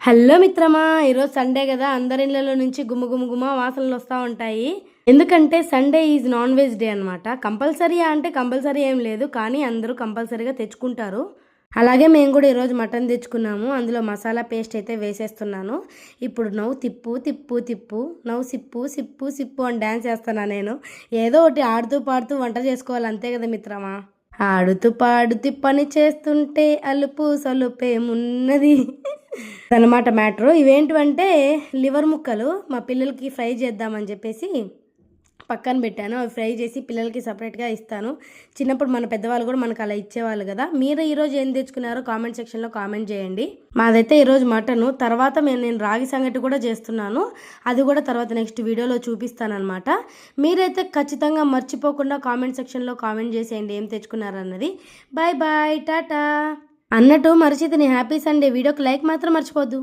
Hello మిత్రమా ఈరోజు Sunday కదా. అందరి ఇళ్ళలో నుంచి గుమ్మ గుమ్మ గుమ్మ వాసనలు వస్తూ ఉంటాయి. ఎందుకంటే Sunday is non veg day అనమాట కంపల్సరీ అంటే కంపల్సరీ ఏం లేదు కానీ అందరూ కంపల్సరీగా తెచ్చుకుంటారు. అలాగే మేము కూడా ఈరోజు మటన్ తెచ్చుకున్నాము. అందులో మసాలా పేస్ట్ అయితే వేసేస్తున్నాను. ఇప్పుడు నవ్వు తిప్పు తిప్పు తిప్పు. నవ్వు సిప్పు సిప్పు సిప్పు అని డ్యాన్స్ చేస్తానా నేను. ఏదో ఒకటి ఆడుతూ పాడుతూ వంట చేసుకోవాలి అంతే కదా మిత్రమా? ఆడుతూ పాడుతూ పని చేస్తుంటే అలుపు సలుపేమున్నది అనమాట మ్యాటర్. ఇవేంటివంటే లివర్ ముక్కలు మా పిల్లలకి ఫ్రై చేద్దామని చెప్పేసి పక్కన పెట్టాను. అవి ఫ్రై చేసి పిల్లలకి సపరేట్గా ఇస్తాను. చిన్నప్పుడు మన పెద్దవాళ్ళు కూడా మనకు అలా ఇచ్చేవాళ్ళు కదా. మీరు ఈరోజు ఏం తెచ్చుకున్నారో కామెంట్ సెక్షన్లో కామెంట్ చేయండి. మాదైతే ఈరోజు మటను. తర్వాత మేము నేను రాగి సంగటి కూడా చేస్తున్నాను. అది కూడా తర్వాత నెక్స్ట్ వీడియోలో చూపిస్తానమాట మీరైతే ఖచ్చితంగా మర్చిపోకుండా కామెంట్ సెక్షన్లో కామెంట్ చేసేయండి ఏం తెచ్చుకున్నారన్నది. Bye bye tata! అన్నట్టు మరుచితిని హ్యాపీ సండే. వీడియోకి లైక్ మాత్రం మర్చిపోద్దు.